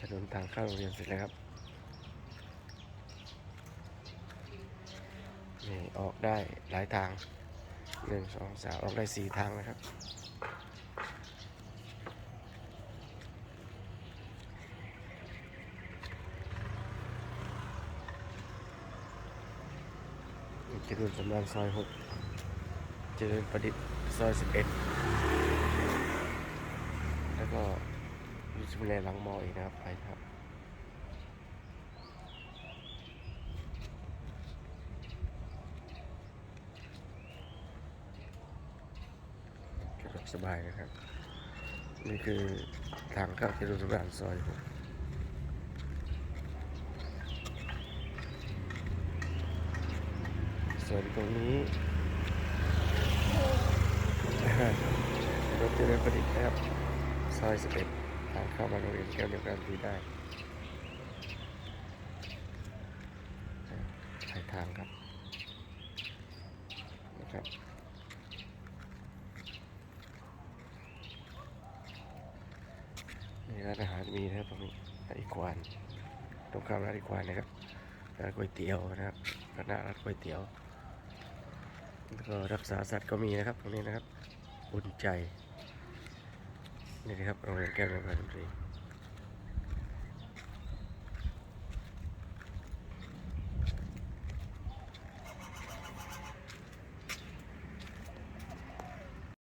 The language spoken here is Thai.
ถนนทางเข้าโรงเรียนเสร็จแล้วครับนี่ออกได้หลายทางหนึ่งสองสามออกได้สี่ทางนะครับ เจริญสำราญซอยหกเจริญประดิษฐ์ซอยสิบเอ็ดแล้วก็ ยูซิมแลหลังมออีกนะครับไปครับสะดวกสบายนะครับ นี่คือทางเข้าเจริญสำราญซอยหกส่วนตรงนี้รถเจริญประดิษฐ์นะครับซอย11 ทางเข้ามาโรงเรียนแก้วเดียวกันดีได้ถ่ายทางครับนะครับนี่ร้านอาหารมีนะครับตรงนี้ร้านอีกวานตรงข้ามร้านอีกวานนะครับร้านก๋วยเตี๋ยวนะครับคณะร้านก๋วยเตี๋ยวแล้วก็รักษาสัตว์ก็มีนะครับ ตรงนี้นะครับอุ่นใจ นี่นะครับโรงเรียนแก้วเรืองการดนตรี